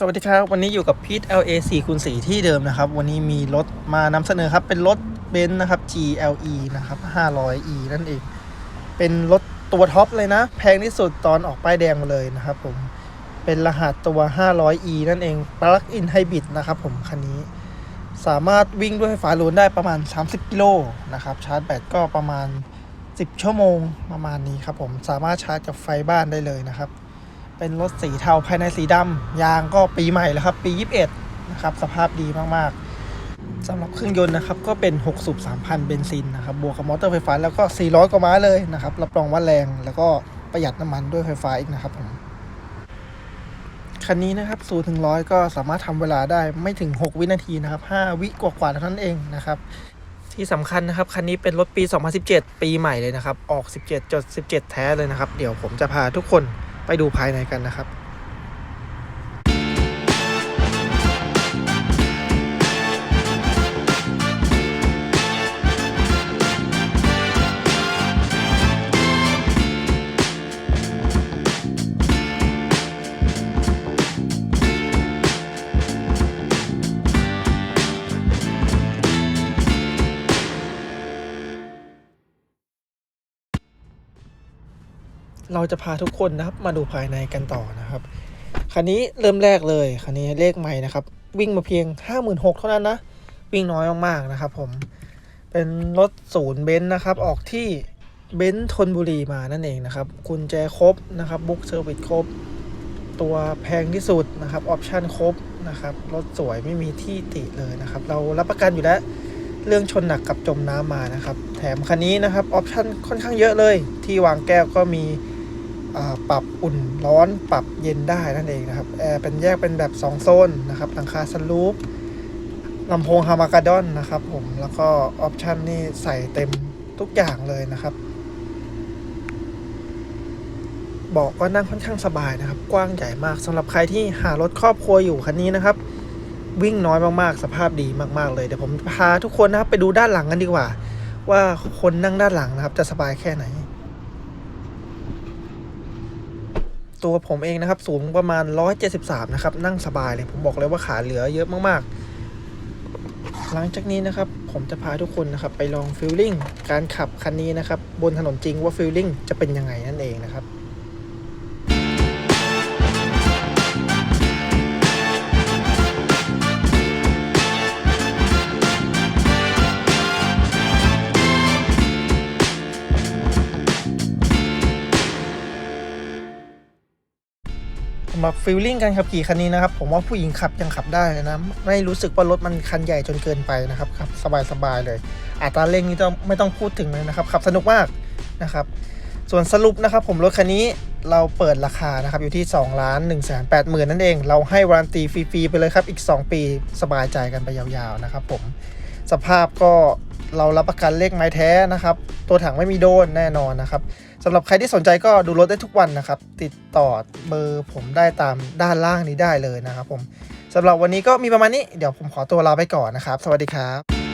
สวัสดีครับ วันนี้อยู่กับพีท LA 4คูณ4ที่เดิมนะครับ วันนี้มีรถมานำเสนอครับ เป็นรถเบนซ์นะครับ GLE นะครับ 500e นั่นเอง เป็นรถตัวท็อปเลยนะ แพงที่สุดตอนออกป้ายแดงมาเลยนะครับผม เป็นรหัสตัว 500e นั่นเอง Plug-in Hybrid นะครับผม คันนี้ สามารถวิ่งด้วยไฟฟ้าล้วนได้ประมาณ 30 กิโลนะครับ ชาร์จแบตก็ประมาณ 10 ชั่วโมงประมาณนี้ครับผม สามารถชาร์จกับไฟบ้านได้เลยนะครับ เป็นรถสีเทาภายในสีดำยางก็ปีใหม่แล้วครับ ปี 21 นะครับ สภาพดีมากๆสำหรับเครื่องยนต์นะครับ ก็เป็น 6 สูบ 3,000 เบนซินนะครับ บวกกับมอเตอร์ไฟฟ้าแล้วก็ 400 กว่าม้าเลยนะครับ รับรองว่าแรงแล้วก็ประหยัดน้ำมันด้วยไฟฟ้าอีกนะครับผมคันนี้นะครับ0ถึง100ก็สามารถทำเวลาได้ไม่ถึง 6 วินาทีนะครับ 5 วิกว่าๆเท่านั้นเองนะครับที่สำคัญนะครับ คันนี้เป็นรถปี 2017 ปีใหม่เลยนะครับ ออก 17จด17 แท้เลยนะครับ เดี๋ยวผมจะพาทุกคน ไปดูภายในกันนะครับ เราจะพาทุกคนนะครับมาดูภายในกันต่อนะครับ คันนี้เริ่มแรกเลย คันนี้เลขใหม่นะครับ วิ่งมาเพียง 56,000เท่านั้นนะ วิ่งน้อยมากๆนะครับผม เป็นรถศูนย์เบนซ์นะครับ ออกที่เบนซ์ธนบุรีมานั่นเองนะครับกุญแจครบนะครับบุ๊กเซอร์วิสครบ ตัวแพงที่สุดนะครับออปชั่นครบนะครับรถสวยไม่มีที่ติเลยนะครับ เรารับประกันอยู่แล้วเรื่องชนหนักกับจมน้ำมานะครับ แถมคันนี้นะครับออปชั่นค่อนข้างเยอะเลย ที่วางแก้วก็มี ปรับอุ่นร้อนปรับเย็นได้นั่นเองนะครับแอร์เป็นแยกเป็นแบบ 2 โซนนะครับหลังคาสลูปลำโพงฮามากาดอนนะครับผมแล้วก็ออปชั่นนี่ใส่เต็มทุกอย่างเลยนะครับเบอกก็นั่งค่อนข้างสบายนะครับ กว้างใหญ่มากสำหรับใครที่หารถครอบครัวอยู่คันนี้นะครับ วิ่งน้อยมากๆ สภาพดีมากๆเลยเดี๋ยวผมพาทุกคนนะครับไปดูด้านหลังกันดีกว่า ว่าคนนั่งด้านหลังนะครับ จะสบายแค่ไหน ตัวผมเองนะครับ สูงประมาณ 173 นะครับ นั่งสบายเลย ผมบอกเลยว่าขาเหลือเยอะมากๆ หลังจากนี้นะครับ ผมจะพาทุกคนนะครับ ไปลองฟิลลิ่งการขับคันนี้นะครับ บนถนนจริงว่าฟิลลิ่งจะเป็นยังไงนั่นเองนะครับำหรับฟิลลิ่งการขับขี่คันนี้นะครับ ผมว่าผู้หญิงขับยังขับได้นะ ไม่รู้สึกว่ารถมันคันใหญ่จนเกินไปนะครับขับสบายๆเลย อัตราเร่งนี่ต้องไม่ต้องพูดถึงเลยนะครับ ขับสนุกมากนะครับ ส่วนสรุปนะครับ ผมรถคันนี้เราเปิดราคานะครับอยู่ที่2ล้าน1 8 0 0 0นั่นเอง เราให้วารันตีฟรีๆไปเลยครับอีก 2 ปีสบายใจกันไปยาวๆนะครับผมสภาพก็ เรารับประกันเลขไม้แท้นะครับ ตัวถังไม่มีโดนแน่นอนนะครับสำหรับใครที่สนใจก็ดูรถได้ทุกวันนะครับ ติดต่อเบอร์ผมได้ตามด้านล่างนี้ได้เลยนะครับผมสำหรับวันนี้ก็มีประมาณนี้เดี๋ยวผมขอตัวลาไปก่อนนะครับ สวัสดีครับ